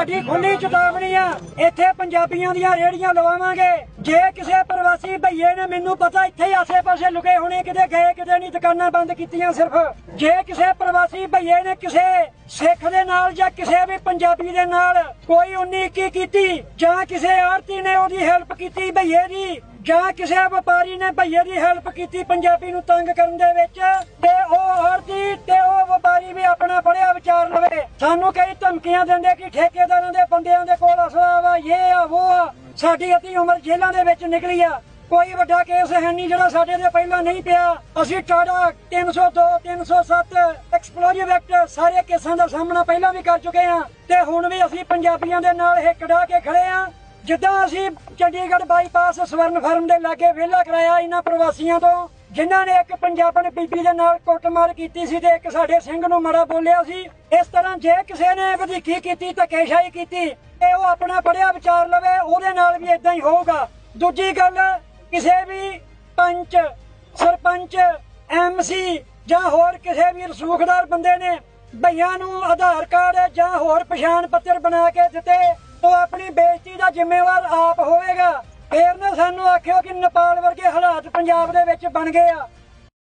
ਸਾਡੀ ਖੁੱਲੀ ਚੇਤਾਵਨੀ ਆ। ਇੱਥੇ ਪੰਜਾਬੀਆਂ ਦੀਆਂ ਰੇੜੀਆਂ ਲਵਾਵਾਂਗੇ। ਜੇ ਕਿਸੇ ਪ੍ਰਵਾਸੀ ਭਈਏ ਨੇ ਮੈਨੂੰ ਪਤਾ ਇੱਥੇ ਹੀ ਆਸੇ-ਪਾਸੇ ਲੁਕੇ ਹੋਣੇ, ਕਿਤੇ ਗਏ, ਕਿਤੇ ਨਹੀਂ, ਦੁਕਾਨਾਂ ਬੰਦ ਕੀਤੀਆਂ ਸਿਰਫ। ਜੇ ਕਿਸੇ ਪ੍ਰਵਾਸੀ ਭਈਏ ਨੇ ਕਿਸੇ ਸਿੱਖ ਦੇ ਨਾਲ ਜਾਂ ਕਿਸੇ ਵੀ ਪੰਜਾਬੀ ਦੇ ਨਾਲ ਕੋਈ ਉਨੀ ਕੀ ਕੀਤੀ, ਜਾਂ ਕਿਸੇ ਆੜਤੀ ਨੇ ਉਹਦੀ ਹੈਲਪ ਕੀਤੀ ਭਈਏ ਦੀ, ਜਾਂ ਕਿਸੇ ਵਪਾਰੀ ਨੇ ਭਈਏ ਦੀ ਹੈਲਪ ਕੀਤੀ ਪੰਜਾਬੀ ਨੂੰ ਤੰਗ ਕਰਨ ਦੇ ਵਿੱਚ, ਤੇ ਉਹ ਆੜਤੀ ਤੇ ਉਹ ਵਪਾਰੀ ਵੀ ਆਪਣਾ ਫੜਿਆ ਵਿਚਾਰ ਲਵੇ। ਸਾਨੂੰ ਕਈ ਧਮਕੀਆਂ ਦਿੰਦੇ ਕਿ ਠੇਕੇਦਾਰਾਂ ਦੇ ਬੰਦਿਆਂ ਦੇ ਕੋਲ ਅਸਲਾ ਵਾ, ਇਹ ਆ, ਉਹ ਆ। ਸਾਡੀ ਅਤੀ ਉਮਰ ਜੇਲ੍ਹਾਂ ਦੇ ਵਿੱਚ ਨਿਕਲੀ ਆ। ਕੋਈ ਵੱਡਾ ਕੇਸ ਹੈ ਨਹੀਂ ਜਿਹੜਾ ਸਾਡੇ ਤੇ ਪਹਿਲਾਂ ਨਹੀਂ ਪਿਆ। ਅਸੀਂ ਟਾੜਾ 302 307 ਐਕਸਪਲੋਜਿਵ ਐਕਟ ਸਾਰੇ ਕੇਸਾਂ ਦਾ ਸਾਹਮਣਾ ਪਹਿਲਾਂ ਵੀ ਕਰ ਚੁੱਕੇ ਆ ਤੇ ਹੁਣ ਵੀ ਅਸੀਂ ਪੰਜਾਬੀਆਂ ਦੇ ਨਾਲ ਇਹ ਕਢਾ ਕੇ ਖੜੇ ਆ ਜਿੱਦਾਂ ਅਸੀਂ ਚੰਡੀਗੜ੍ਹ ਬਾਈਪਾਸ ਸਵਰਨ ਫਾਰਮ ਦੇ ਲਾਗੇ ਵਿਹਲਾ ਕਰਾਇਆ ਇਹਨਾਂ ਪ੍ਰਵਾਸੀਆਂ ਤੋਂ, ਜਿਨ੍ਹਾਂ ਨੇ ਇੱਕ ਪੰਜਾਬਣ ਬੀਬੀ ਦੇ ਨਾਲ ਕੁੱਟਮਾਰ ਕੀਤੀ ਸੀ ਤੇ ਇੱਕ ਸਾਡੇ ਸਿੰਘ ਨੂੰ ਮਾੜਾ ਬੋਲਿਆ ਸੀ। ਇਸ ਤਰ੍ਹਾਂ ਜੇ ਕਿਸੇ ਨੇ ਵਧੀਕੀ ਕੀਤੀ, ਧੱਕੇਸ਼ਾਹੀ ਕੀਤੀ, ਤੇ ਉਹ ਆਪਣਾ ਪੜਿਆ ਵਿਚਾਰ ਲਵੇ, ਉਹਦੇ ਨਾਲ ਵੀ ਇਦਾਂ ਹੀ ਹੋਊਗਾ। ਦੂਜੀ ਗੱਲ, ਕਿਸੇ ਵੀ ਪੰਚ, ਸਰਪੰਚ ਐਮਸੀ ਜਾਂ ਹੋਰ ਕਿਸੇ ਵੀ ਰਸੂਖਦਾਰ ਬੰਦੇ ਨੇ ਭਈਆਂ ਨੂੰ ਆਧਾਰ ਕਾਰਡ ਜਾਂ ਹੋਰ ਪਛਾਣ ਪੱਤਰ ਬਣਾ ਕੇ ਦਿੱਤੇ ਦਾ ਜ਼ਿੰਮੇਵਾਰ ਆਪ ਹੋਵੇਗਾ। ਫੇਰ ਨਾ ਸਾਨੂੰ ਆਖਿਓ ਕਿ ਨੇਪਾਲ ਵਰਗੇ ਹਾਲਾਤ ਪੰਜਾਬ ਦੇ ਵਿੱਚ ਬਣ ਗਏ ਆ।